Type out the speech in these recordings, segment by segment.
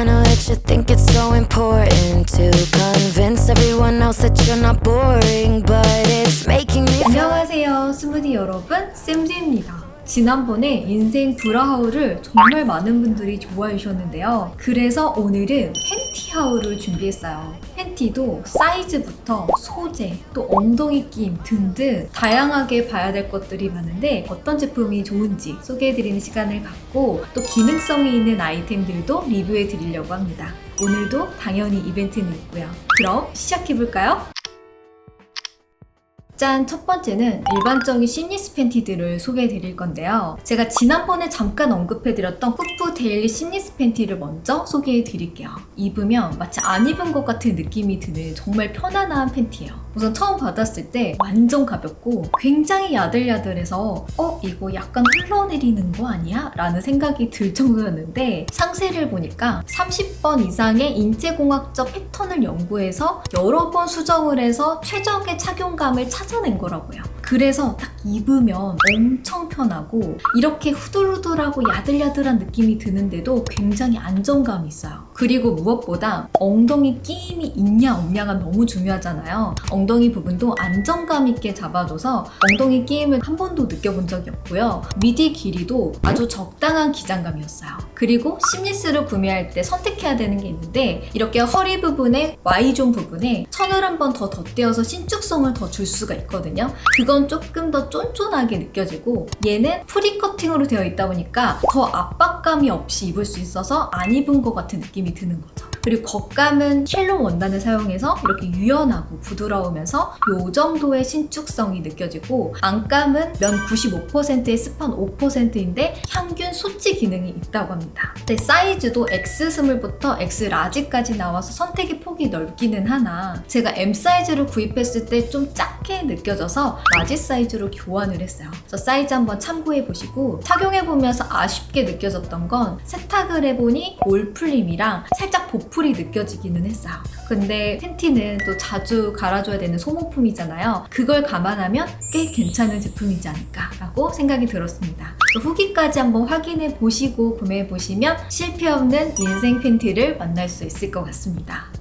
I know that you think it's so important to convince everyone else that you're not boring, but it's making me feel. 안녕하세요, 스무디 여러분, 쌤디입니다. 지난번에 인생 브라하우를 정말 많은 분들이 좋아해 주셨는데요. 그래서 오늘은 팬티 하울을 준비했어요. 팬티도 사이즈부터 소재, 또 엉덩이 끼임 등등 다양하게 봐야 될 것들이 많은데 어떤 제품이 좋은지 소개해드리는 시간을 갖고 또 기능성이 있는 아이템들도 리뷰해 드리려고 합니다. 오늘도 당연히 이벤트는 있고요. 그럼 시작해볼까요? 짠! 첫 번째는 일반적인 심니스 팬티들을 소개해 드릴 건데요. 제가 지난번에 잠깐 언급해 드렸던 푸푸 데일리 심니스 팬티를 먼저 소개해 드릴게요. 입으면 마치 안 입은 것 같은 느낌이 드는 정말 편안한 팬티예요. 우선 처음 받았을 때 완전 가볍고 굉장히 야들야들해서 어? 이거 약간 흘러내리는 거 아니야? 라는 생각이 들 정도였는데 상세를 보니까 30번 이상의 인체공학적 패턴을 연구해서 여러 번 수정을 해서 최적의 착용감을 찾아 낸 거라고요. 그래서 딱 입으면 엄청 편하고 이렇게 후들후들하고 야들야들한 느낌이 드는데도 굉장히 안정감이 있어요. 그리고 무엇보다 엉덩이 끼임이 있냐 없냐가 너무 중요하잖아요. 엉덩이 부분도 안정감 있게 잡아줘서 엉덩이 끼임을 한 번도 느껴본 적이 없고요. 미디 길이도 아주 적당한 기장감이었어요. 그리고 심리스를 구매할 때 선택해야 되는 게 있는데 이렇게 허리 부분에 Y존 부분에 천을 한 번 더 덧대어서 신축성을 더 줄 수가 있거든요. 그건 조금 더 쫀쫀하게 느껴지고 얘는 프리 커팅으로 되어 있다 보니까 더 압박감이 없이 입을 수 있어서 안 입은 것 같은 느낌이 드는 거죠. 그리고 겉감은 쉘롬 원단을 사용해서 이렇게 유연하고 부드러우면서 이 정도의 신축성이 느껴지고 안감은 면 95%에 습한 5%인데 향균 소치 기능이 있다고 합니다. 근데 사이즈도 X 스물부터 X 라지까지 나와서 선택의 폭이 넓기는 하나 제가 M 사이즈를 구입했을 때 좀 작게 느껴져서 라지 사이즈로 교환을 했어요. 그래서 사이즈 한번 참고해 보시고 착용해 보면서 아쉽게 느껴졌던 건 세탁을 해보니 올 풀림이랑 살짝 보 풀이 느껴지기는 했어요. 근데 팬티는 또 자주 갈아줘야 되는 소모품이잖아요. 그걸 감안하면 꽤 괜찮은 제품이지 않을까라고 생각이 들었습니다. 또 후기까지 한번 확인해 보시고 구매해 보시면 실패 없는 인생 팬티를 만날 수 있을 것 같습니다.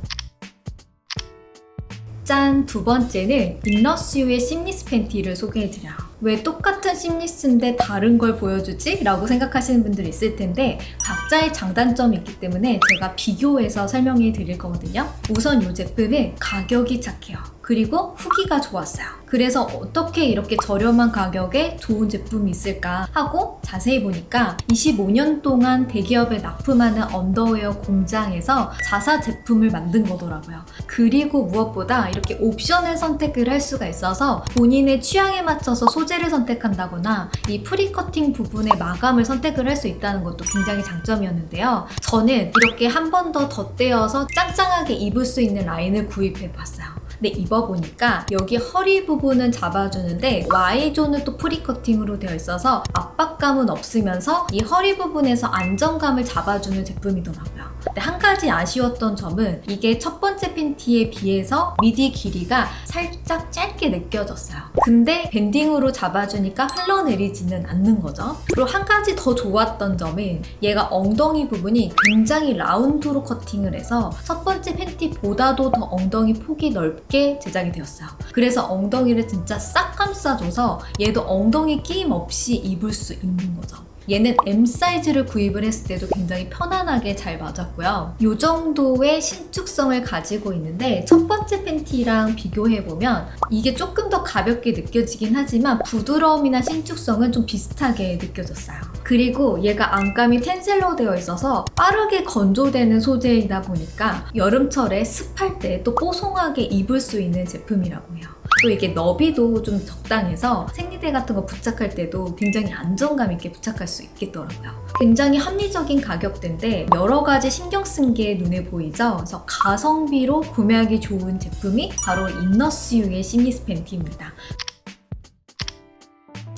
짠! 두 번째는 인너스유의 심리스 팬티를 소개해드려요. 왜 똑같은 심리스인데 다른 걸 보여주지? 라고 생각하시는 분들이 있을 텐데 각자의 장단점이 있기 때문에 제가 비교해서 설명해 드릴 거거든요. 우선 이 제품은 가격이 착해요. 그리고 후기가 좋았어요. 그래서 어떻게 이렇게 저렴한 가격에 좋은 제품이 있을까 하고 자세히 보니까 25년 동안 대기업에 납품하는 언더웨어 공장에서 자사 제품을 만든 거더라고요. 그리고 무엇보다 이렇게 옵션을 선택을 할 수가 있어서 본인의 취향에 맞춰서 소재를 선택한다거나 이 프리커팅 부분의 마감을 선택을 할 수 있다는 것도 굉장히 장점이었는데요. 저는 이렇게 한 번 더 덧대어서 짱짱하게 입을 수 있는 라인을 구입해 봤어요. 근데 입어보니까 여기 허리 부분은 잡아주는데 Y존은 또 프리커팅으로 되어 있어서 압박감은 없으면서 이 허리 부분에서 안정감을 잡아주는 제품이더라고요. 근데 한 가지 아쉬웠던 점은 이게 첫 번째 팬티에 비해서 미디 길이가 살짝 짧게 느껴졌어요. 근데 밴딩으로 잡아주니까 흘러내리지는 않는 거죠. 그리고 한 가지 더 좋았던 점은 얘가 엉덩이 부분이 굉장히 라운드로 커팅을 해서 첫 번째 팬티보다도 더 엉덩이 폭이 넓게 제작이 되었어요. 그래서 엉덩이를 진짜 싹 감싸줘서 얘도 엉덩이 끼임 없이 입을 수 있는 거죠. 얘는 M 사이즈를 구입을 했을 때도 굉장히 편안하게 잘 맞았고요. 이 정도의 신축성을 가지고 있는데 첫 번째 팬티랑 비교해보면 이게 조금 더 가볍게 느껴지긴 하지만 부드러움이나 신축성은 좀 비슷하게 느껴졌어요. 그리고 얘가 안감이 텐셀로 되어 있어서 빠르게 건조되는 소재이다 보니까 여름철에 습할 때 또 뽀송하게 입을 수 있는 제품이라고 해요. 또 이게 너비도 좀 적당해서 생리대 같은 거 부착할 때도 굉장히 안정감 있게 부착할 수 있겠더라고요. 굉장히 합리적인 가격대인데 여러 가지 신경 쓴 게 눈에 보이죠? 그래서 가성비로 구매하기 좋은 제품이 바로 인너스유의 심리스 팬티입니다.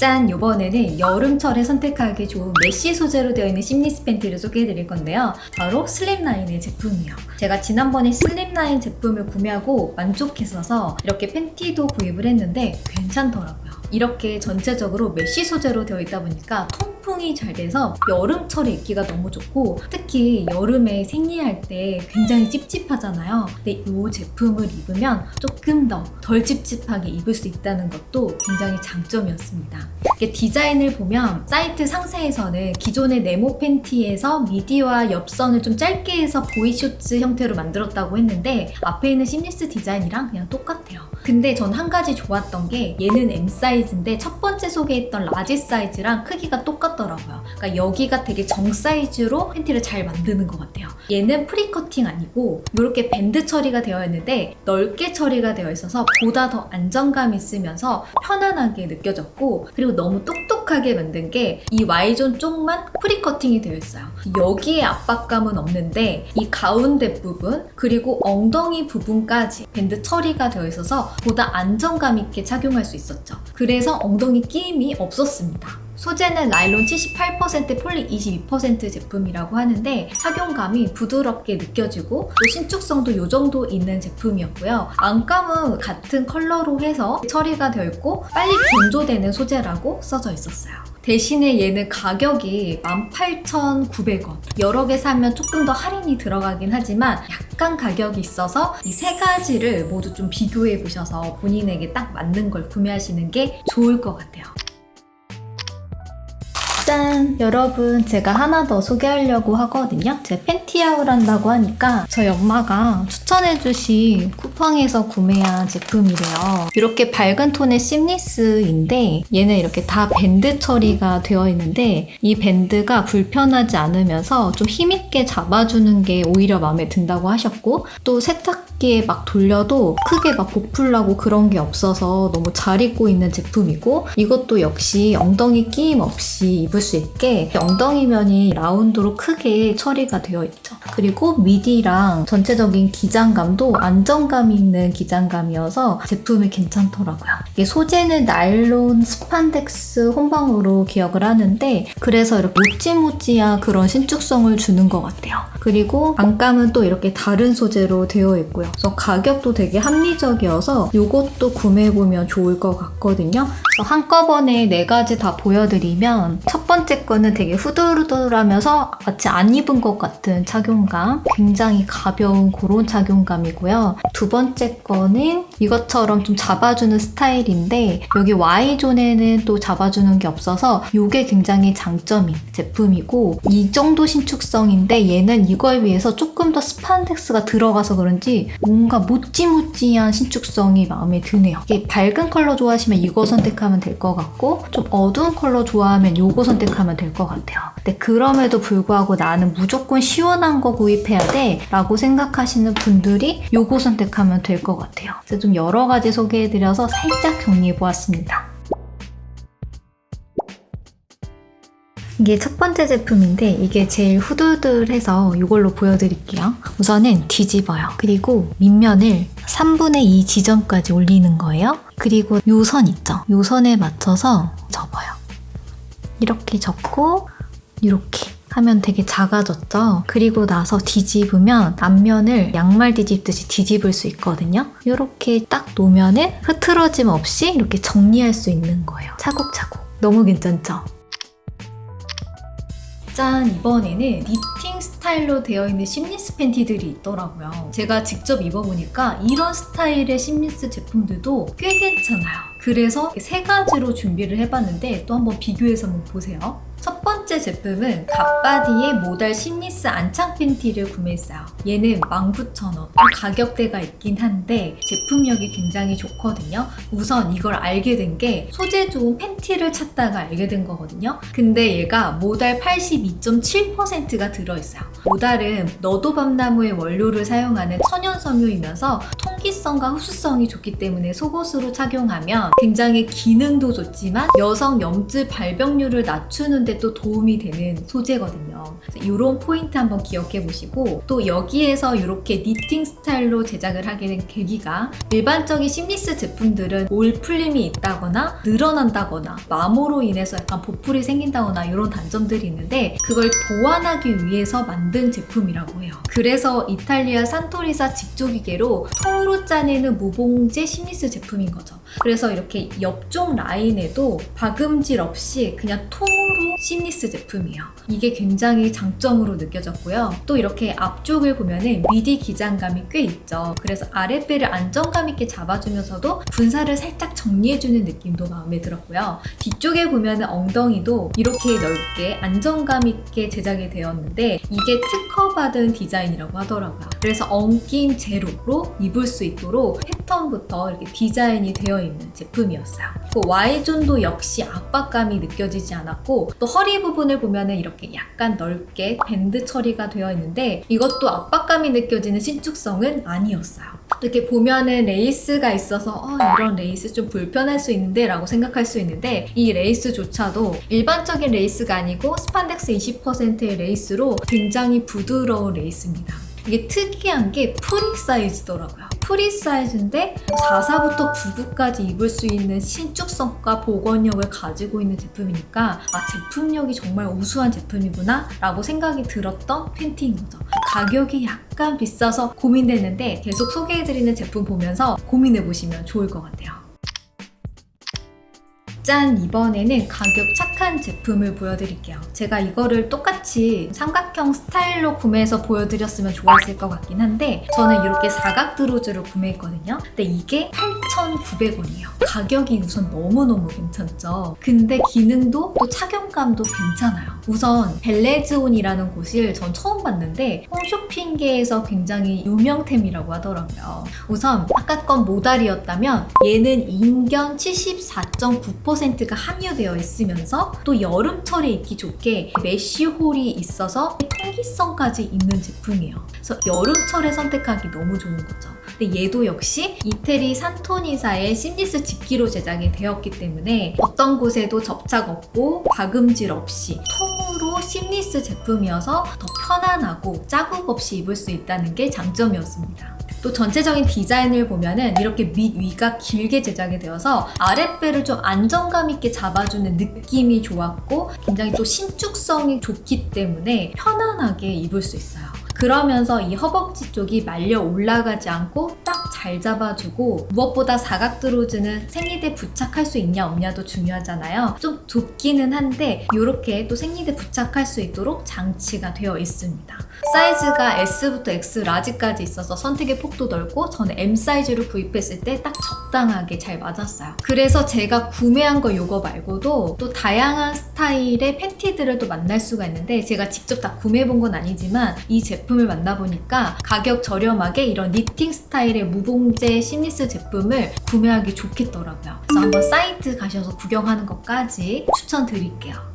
짠! 이번에는 여름철에 선택하기 좋은 메쉬 소재로 되어 있는 심리스 팬티를 소개해드릴 건데요. 바로 슬립라인의 제품이에요. 제가 지난번에 슬립라인 제품을 구매하고 만족했어서 이렇게 팬티도 구입을 했는데 괜찮더라고요. 이렇게 전체적으로 메쉬 소재로 되어 있다 보니까 통풍이 잘 돼서 여름철에 입기가 너무 좋고 특히 여름에 생리할 때 굉장히 찝찝하잖아요. 근데 이 제품을 입으면 조금 더 덜 찝찝하게 입을 수 있다는 것도 굉장히 장점이었습니다. 디자인을 보면 사이트 상세에서는 기존의 네모 팬티에서 미디와 옆선을 좀 짧게 해서 보이쇼츠 형태로 만들었다고 했는데 앞에 있는 심리스 디자인이랑 그냥 똑같아요. 근데 전 한 가지 좋았던 게 얘는 M 사이즈 인데 첫 번째 소개했던 라지 사이즈랑 크기가 똑같더라고요. 그러니까 여기가 되게 정 사이즈로 팬티를 잘 만드는 것 같아요. 얘는 프리 커팅 아니고 이렇게 밴드 처리가 되어 있는데 넓게 처리가 되어 있어서 보다 더 안정감 있으면서 편안하게 느껴졌고 그리고 너무 똑똑하게 만든 게 이 Y존 쪽만 프리 커팅이 되어 있어요. 여기에 압박감은 없는데 이 가운데 부분 그리고 엉덩이 부분까지 밴드 처리가 되어 있어서 보다 안정감 있게 착용할 수 있었죠. 그래서 엉덩이 끼임이 없었습니다. 소재는 나일론 78% 폴리 22% 제품이라고 하는데 착용감이 부드럽게 느껴지고 또 신축성도 이 정도 있는 제품이었고요. 안감은 같은 컬러로 해서 처리가 되어 있고 빨리 건조되는 소재라고 써져 있었어요. 대신에 얘는 가격이 18,900원. 여러 개 사면 조금 더 할인이 들어가긴 하지만 약간 가격이 있어서 이 세 가지를 모두 좀 비교해 보셔서 본인에게 딱 맞는 걸 구매하시는 게 좋을 것 같아요. 짠! 여러분, 제가 하나 더 소개하려고 하거든요. 제 팬티아울 한다고 하니까 저희 엄마가 추천해주신 쿠팡에서 구매한 제품이래요. 이렇게 밝은 톤의 심리스인데 얘는 이렇게 다 밴드 처리가 되어 있는데 이 밴드가 불편하지 않으면서 좀 힘있게 잡아주는 게 오히려 마음에 든다고 하셨고 또 세탁 기에 막 돌려도 크게 막 보풀나고 그런 게 없어서 너무 잘 입고 있는 제품이고 이것도 역시 엉덩이 끼임 없이 입을 수 있게 엉덩이 면이 라운드로 크게 처리가 되어 있죠. 그리고 미디랑 전체적인 기장감도 안정감 있는 기장감이어서 제품이 괜찮더라고요. 이게 소재는 나일론 스판덱스 혼방으로 기억을 하는데 그래서 이렇게 모찌모찌한 그런 신축성을 주는 것 같아요. 그리고 안감은 또 이렇게 다른 소재로 되어 있고요. 그래서 가격도 되게 합리적이어서 이것도 구매해보면 좋을 것 같거든요. 한꺼번에 네 가지 다 보여드리면 첫 번째 거는 되게 후들후들하면서 마치 안 입은 것 같은 착용감. 굉장히 가벼운 그런 착용감이고요. 두 번째 거는 이것처럼 좀 잡아주는 스타일인데 여기 Y존에는 또 잡아주는 게 없어서 이게 굉장히 장점인 제품이고 이 정도 신축성인데 얘는 이거에 비해서 조금 더 스판덱스가 들어가서 그런지 뭔가 모찌모찌한 신축성이 마음에 드네요. 이게 밝은 컬러 좋아하시면 이거 선택하면 될 것 같고 좀 어두운 컬러 좋아하면 이거 선택하면 될 것 같아요. 근데 그럼에도 불구하고 나는 무조건 시원한 거 구입해야 돼 라고 생각하시는 분들이 요거 선택하면 될 것 같아요. 그래서 좀 여러 가지 소개해드려서 살짝 정리해보았습니다. 이게 첫 번째 제품인데 이게 제일 후들들해서 이걸로 보여드릴게요. 우선은 뒤집어요. 그리고 밑면을 3분의 2 지점까지 올리는 거예요. 그리고 요 선 있죠? 요 선에 맞춰서 접어요. 이렇게 접고 이렇게 하면 되게 작아졌죠? 그리고 나서 뒤집으면 앞면을 양말 뒤집듯이 뒤집을 수 있거든요. 이렇게 딱 놓으면은 흐트러짐 없이 이렇게 정리할 수 있는 거예요. 차곡차곡. 너무 괜찮죠? 짠! 이번에는 니팅 스타일로 되어 있는 심리스 팬티들이 있더라고요. 제가 직접 입어보니까 이런 스타일의 심리스 제품들도 꽤 괜찮아요. 그래서 세 가지로 준비를 해봤는데 또 한번 비교해서 한번 보세요. 첫 번째 제품은 갓바디의 모달 심리스 안창 팬티를 구매했어요. 얘는 19,000원. 좀 가격대가 있긴 한데 제품력이 굉장히 좋거든요. 우선 이걸 알게 된 게 소재 좋은 팬티를 찾다가 알게 된 거거든요. 근데 얘가 모달 82.7%가 들어있어요. 모달은 너도 밤나무의 원료를 사용하는 천연 섬유이면서 통기성과 흡수성이 좋기 때문에 속옷으로 착용하면 굉장히 기능도 좋지만 여성 염증 발병률을 낮추는 데또 도움이 되는 소재거든요. 이런 포인트 한번 기억해 보시고 또 여기에서 이렇게 니팅 스타일로 제작을 하게 된 계기가 일반적인 심리스 제품들은 올 풀림이 있다거나 늘어난다거나 마모로 인해서 약간 보풀이 생긴다거나 이런 단점들이 있는데 그걸 보완하기 위해서 만든 제품이라고 해요. 그래서 이탈리아 산토리사 직조기계로 통으로 짜내는 무봉제 심리스 제품인 거죠. 그래서 이렇게 옆쪽 라인에도 박음질 없이 그냥 통으로 심리스 제품이에요. 이게 굉장히 장점으로 느껴졌고요. 또 이렇게 앞쪽을 보면은 미디 기장감이 꽤 있죠. 그래서 아랫배를 안정감 있게 잡아주면서도 군살을 살짝 정리해주는 느낌도 마음에 들었고요. 뒤쪽에 보면은 엉덩이도 이렇게 넓게 안정감 있게 제작이 되었는데 이게 특허받은 디자인이라고 하더라고요. 그래서 엉김 제로로 입을 수 있도록 패턴부터 이렇게 디자인이 되어 있는 제품이었어요. 그 Y존도 역시 압박감이 느껴지지 않았고 또 허리 부분을 보면은 이렇게 약간 넓게 밴드 처리가 되어 있는데 이것도 압박감이 느껴지는 신축성은 아니었어요. 이렇게 보면은 레이스가 있어서 어, 이런 레이스 좀 불편할 수 있는데 라고 생각할 수 있는데 이 레이스조차도 일반적인 레이스가 아니고 스판덱스 20%의 레이스로 굉장히 부드러운 레이스입니다. 이게 특이한 게 프리 사이즈더라고요. 프리 사이즈인데 44부터 99까지 입을 수 있는 신축성과 복원력을 가지고 있는 제품이니까 아 제품력이 정말 우수한 제품이구나 라고 생각이 들었던 팬티인 거죠. 가격이 약간 비싸서 고민됐는데 계속 소개해드리는 제품 보면서 고민해보시면 좋을 것 같아요. 짠! 이번에는 가격 착한 제품을 보여드릴게요. 제가 이거를 똑같이 삼각형 스타일로 구매해서 보여드렸으면 좋았을 것 같긴 한데 저는 이렇게 사각 드로즈를 구매했거든요. 근데 이게 8,900원이에요. 가격이 우선 너무너무 괜찮죠. 근데 기능도 또 착용감도 괜찮아요. 우선 벨레즈온이라는 곳을 전 처음 봤는데 홈쇼핑계에서 굉장히 유명템이라고 하더라고요. 우선 아까 건 모달이었다면 얘는 인견 74.9%가 함유되어 있으면서 또 여름철에 입기 좋게 메쉬홀이 있어서 통기성까지 있는 제품이에요. 그래서 여름철에 선택하기 너무 좋은 거죠. 근데 얘도 역시 이태리 산토니사의 심리스 집기로 제작이 되었기 때문에 어떤 곳에도 접착 없고 박음질 없이 통으로 심리스 제품이어서 더 편안하고 자국 없이 입을 수 있다는 게 장점이었습니다. 또 전체적인 디자인을 보면은 이렇게 밑 위가 길게 제작이 되어서 아랫배를 좀 안정감 있게 잡아주는 느낌이 좋았고 굉장히 또 신축성이 좋기 때문에 편안하게 입을 수 있어요. 그러면서 이 허벅지 쪽이 말려 올라가지 않고 딱 잘 잡아주고 무엇보다 사각 드로즈는 생리대 부착할 수 있냐 없냐도 중요하잖아요. 좀 좁기는 한데 이렇게 또 생리대 부착할 수 있도록 장치가 되어 있습니다. 사이즈가 S부터 X 라지까지 있어서 선택의 폭도 넓고 저는 M 사이즈로 구입했을 때 딱 적당하게 잘 맞았어요. 그래서 제가 구매한 거 이거 말고도 또 다양한 스타일의 팬티들을 또 만날 수가 있는데 제가 직접 다 구매해 본 건 아니지만 이 제품을 만나보니까 가격 저렴하게 이런 니팅 스타일의 무봉제 심리스 제품을 구매하기 좋겠더라고요. 그래서 한번 사이트 가셔서 구경하는 것까지 추천드릴게요.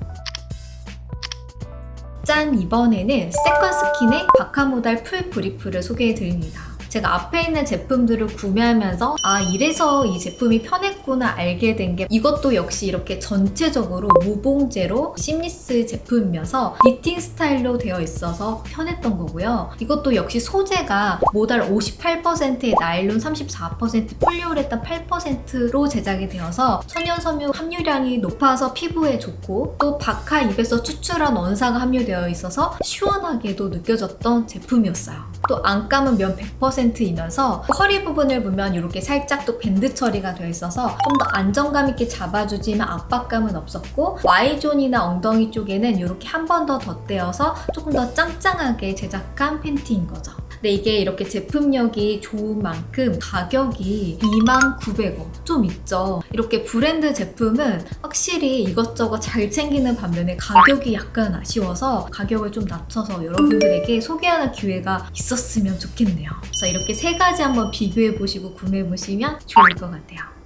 짠! 이번에는 세컨 스킨의 바카모달 풀 브리프를 소개해 드립니다. 제가 앞에 있는 제품들을 구매하면서 아 이래서 이 제품이 편했구나 알게 된 게 이것도 역시 이렇게 전체적으로 무봉제로 심리스 제품이면서 니팅 스타일로 되어 있어서 편했던 거고요. 이것도 역시 소재가 모달 58%에 나일론 34% 폴리우레탄 8%로 제작이 되어서 천연 섬유 함유량이 높아서 피부에 좋고 또 바카 입에서 추출한 원사가 함유되어 있어서 시원하게도 느껴졌던 제품이었어요. 또 안감은 면 100% 이면서 허리 부분을 보면 이렇게 살짝 또 밴드 처리가 되어 있어서 좀 더 안정감 있게 잡아주지만 압박감은 없었고 Y존이나 엉덩이 쪽에는 이렇게 한 번 더 덧대어서 조금 더 짱짱하게 제작한 팬티인 거죠. 근데 이게 이렇게 제품력이 좋은 만큼 가격이 29,900원 좀 있죠. 이렇게 브랜드 제품은 확실히 이것저것 잘 챙기는 반면에 가격이 약간 아쉬워서 가격을 좀 낮춰서 여러분들에게 소개하는 기회가 있었으면 좋겠네요. 그래서 이렇게 세 가지 한번 비교해 보시고 구매해 보시면 좋을 것 같아요.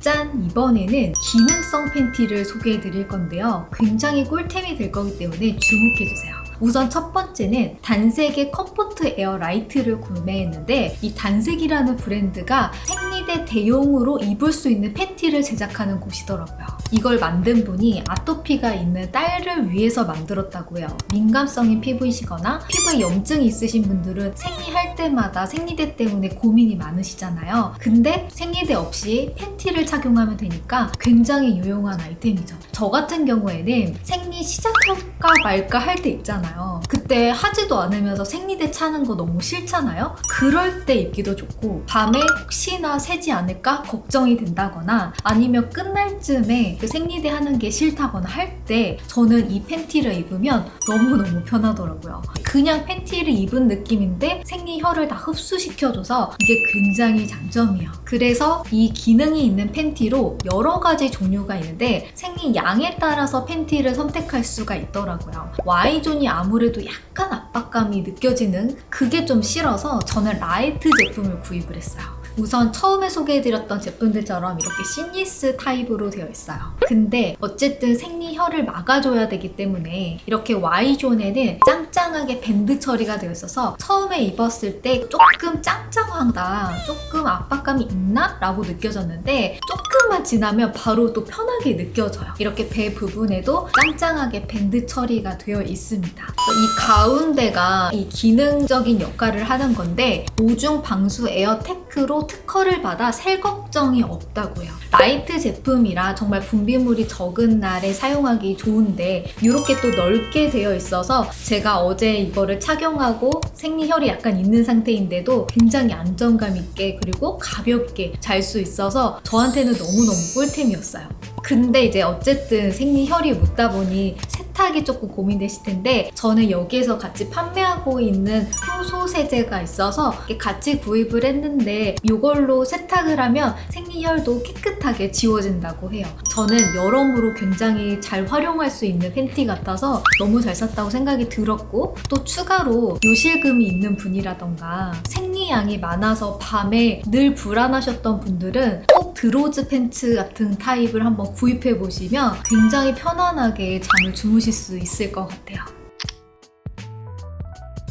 짠! 이번에는 기능성 팬티를 소개해 드릴 건데요. 굉장히 꿀템이 될 거기 때문에 주목해 주세요. 우선 첫 번째는 단색의 컴포트 에어 라이트를 구매했는데 이 단색이라는 브랜드가 생 생리대 대용으로 입을 수 있는 팬티를 제작하는 곳이더라고요. 이걸 만든 분이 아토피가 있는 딸을 위해서 만들었다고 해요. 민감성인 피부이시거나 피부에 염증이 있으신 분들은 생리할 때마다 생리대 때문에 고민이 많으시잖아요. 근데 생리대 없이 팬티를 착용하면 되니까 굉장히 유용한 아이템이죠. 저 같은 경우에는 생리 시작할까 말까 할 때 있잖아요. 그때 하지도 않으면서 생리대 차는 거 너무 싫잖아요. 그럴 때 입기도 좋고 밤에 혹시나 새지 않을까 걱정이 된다거나 아니면 끝날 쯤에 그 생리대 하는 게 싫다거나 할 때 저는 이 팬티를 입으면 너무너무 편하더라고요. 그냥 팬티를 입은 느낌인데 생리혈을 다 흡수시켜줘서 이게 굉장히 장점이에요. 그래서 이 기능이 있는 팬티로 여러 가지 종류가 있는데 생리 양에 따라서 팬티를 선택할 수가 있더라고요. Y존이 아무래도 약간 압박감이 느껴지는 그게 좀 싫어서 저는 라이트 제품을 구입을 했어요. 우선 처음에 소개해드렸던 제품들처럼 이렇게 심리스 타입으로 되어 있어요. 근데 어쨌든 생리혈을 막아줘야 되기 때문에 이렇게 Y존에는 짱짱하게 밴드 처리가 되어 있어서 처음에 입었을 때 조금 짱짱하다, 조금 압박감이 있나? 라고 느껴졌는데 조금만 지나면 바로 또 편하게 느껴져요. 이렇게 배 부분에도 짱짱하게 밴드 처리가 되어 있습니다. 이 가운데가 이 기능적인 역할을 하는 건데 오중 방수 에어 테크로 특허를 받아 셀 걱정이 없다고요. 라이트 제품이라 정말 분비물이 적은 날에 사용하기 좋은데 이렇게 또 넓게 되어 있어서 제가 어제 이거를 착용하고 생리혈이 약간 있는 상태인데도 굉장히 안정감 있게 그리고 가볍게 잘 수 있어서 저한테는 너무너무 꿀템이었어요. 근데 이제 어쨌든 생리혈이 묻다 보니 세 탁이 조금 고민되실 텐데 저는 여기에서 같이 판매하고 있는 효소 세제가 있어서 같이 구입을 했는데 이걸로 세탁을 하면 생리혈도 깨끗하게 지워진다고 해요. 저는 여러모로 굉장히 잘 활용할 수 있는 팬티 같아서 너무 잘 샀다고 생각이 들었고 또 추가로 요실금이 있는 분이라던가 생 리양이 많아서 밤에 늘 불안하셨던 분들은 꼭 드로즈 팬츠 같은 타입을 한번 구입해 보시면 굉장히 편안하게 잠을 주무실 수 있을 것 같아요.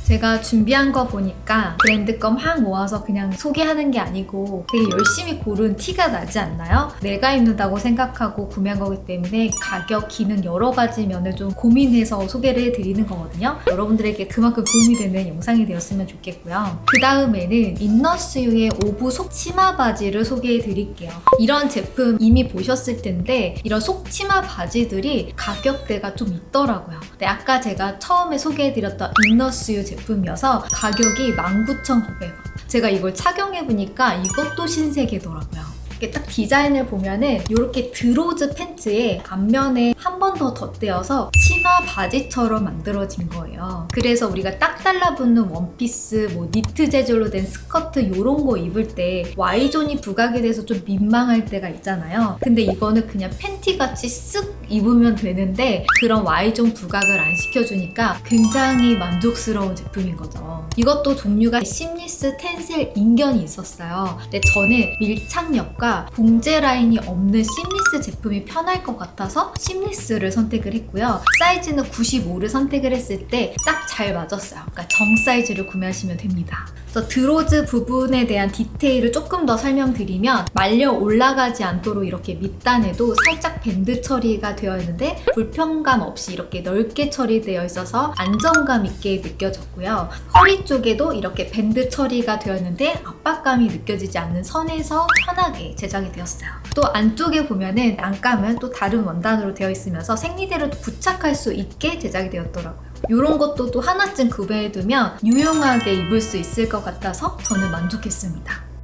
제가 준비한 거 보니까 브랜드 껌 확 모아서 그냥 소개하는 게 아니고 되게 열심히 고른 티가 나지 않나요? 내가 입는다고 생각하고 구매한 거기 때문에 가격, 기능 여러 가지 면을 좀 고민해서 소개를 해드리는 거거든요. 여러분들에게 그만큼 도움이 되는 영상이 되었으면 좋겠고요. 그 다음에는 인너스유의 오브 속 치마 바지를 소개해 드릴게요. 이런 제품 이미 보셨을 텐데 이런 속 치마 바지들이 가격대가 좀 있더라고요. 근데 아까 제가 처음에 소개해 드렸던 인너스유 제품 이어서 가격이 19,900원. 제가 이걸 착용해보니까 이것도 신세계더라고요. 이렇게 딱 디자인을 보면은 이렇게 드로즈 팬츠에 앞면에 한 번 더 덧대어서 치마 바지처럼 만들어진 거예요. 그래서 우리가 딱 달라붙는 원피스, 뭐 니트 재질로 된 스커트 이런 거 입을 때 Y존이 부각이 돼서 좀 민망할 때가 있잖아요. 근데 이거는 그냥 팬티 같이 쓱 입으면 되는데 그런 Y존 부각을 안 시켜주니까 굉장히 만족스러운 제품인 거죠. 이것도 종류가 심리스 텐셀 인견이 있었어요. 근데 저는 밀착력과 봉제 라인이 없는 심리스 제품이 편할 것 같아서 심리스를 선택을 했고요. 사이즈는 95를 선택을 했을 때 딱 잘 맞았어요. 그러니까 정 사이즈를 구매하시면 됩니다. 그래서 드로즈 부분에 대한 디테일을 조금 더 설명드리면 말려 올라가지 않도록 이렇게 밑단에도 살짝 밴드 처리가 되어 있는데 불편감 없이 이렇게 넓게 처리되어 있어서 안정감 있게 느껴졌고요. 허리 쪽에도 이렇게 밴드 처리가 되어 있는데 압박감이 느껴지지 않는 선에서 편하게 제작이 되었어요. 또 안쪽에 보면은 안감은 또 다른 원단으로 되어 있으면서 생리대로 부착할 수 있게 제작이 되었더라고요. 이런 것도 또 하나쯤 구매해두면 유용하게 입을 수 있을 것 같아서 저는 만족했습니다.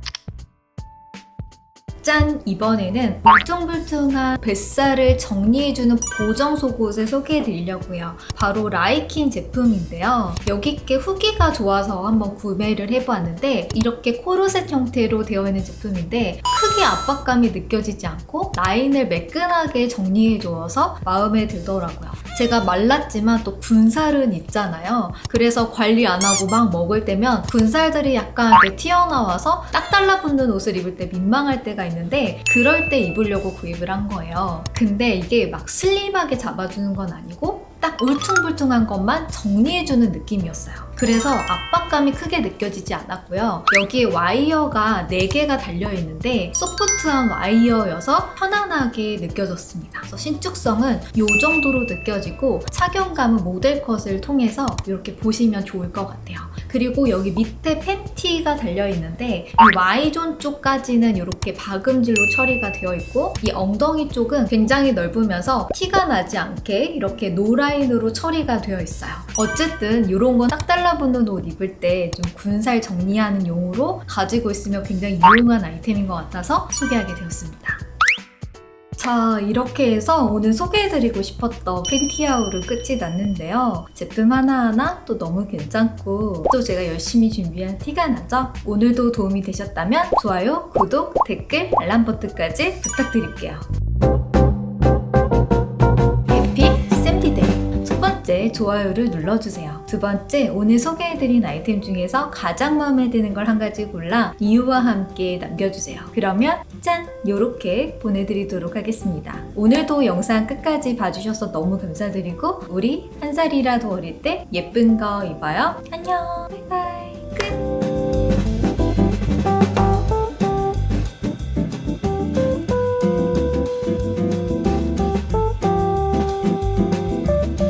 짠! 이번에는 울퉁불퉁한 뱃살을 정리해주는 보정 속옷을 소개해드리려고요. 바로 라이킨 제품인데요. 여기께 후기가 좋아서 한번 구매를 해보았는데 이렇게 코르셋 형태로 되어 있는 제품인데 크게 압박감이 느껴지지 않고 라인을 매끈하게 정리해주어서 마음에 들더라고요. 제가 말랐지만 또 군살은 있잖아요. 그래서 관리 안 하고 막 먹을 때면 군살들이 약간 튀어나와서 딱 달라붙는 옷을 입을 때 민망할 때가 있는데 그럴 때 입으려고 구입을 한 거예요. 근데 이게 막 슬림하게 잡아주는 건 아니고 딱 울퉁불퉁한 것만 정리해주는 느낌이었어요. 그래서 압박감이 크게 느껴지지 않았고요. 여기에 와이어가 4개가 달려있는데 소프트한 와이어여서 편안하게 느껴졌습니다. 그래서 신축성은 이 정도로 느껴지고 착용감은 모델 컷을 통해서 이렇게 보시면 좋을 것 같아요. 그리고 여기 밑에 팬티가 달려있는데 이 Y존 쪽까지는 이렇게 박음질로 처리가 되어 있고 이 엉덩이 쪽은 굉장히 넓으면서 티가 나지 않게 이렇게 노라인으로 처리가 되어 있어요. 어쨌든 이런 건 딱 달라붙는 옷 입을 때 좀 군살 정리하는 용으로 가지고 있으면 굉장히 유용한 아이템인 것 같아서 소개하게 되었습니다. 자, 이렇게 해서 오늘 소개해드리고 싶었던 팬티아우를 끝이 났는데요. 제품 하나하나 또 너무 괜찮고 또 제가 열심히 준비한 티가 나죠? 오늘도 도움이 되셨다면 좋아요, 구독, 댓글, 알람 버튼까지 부탁드릴게요. 해피 샘디데이 첫 번째 좋아요를 눌러주세요. 두 번째 오늘 소개해드린 아이템 중에서 가장 마음에 드는 걸 한 가지 골라 이유와 함께 남겨주세요. 그러면 짠! 요렇게 보내드리도록 하겠습니다. 오늘도 영상 끝까지 봐주셔서 너무 감사드리고 우리 한 살이라도 어릴 때 예쁜 거 입어요. 안녕! 바이바이!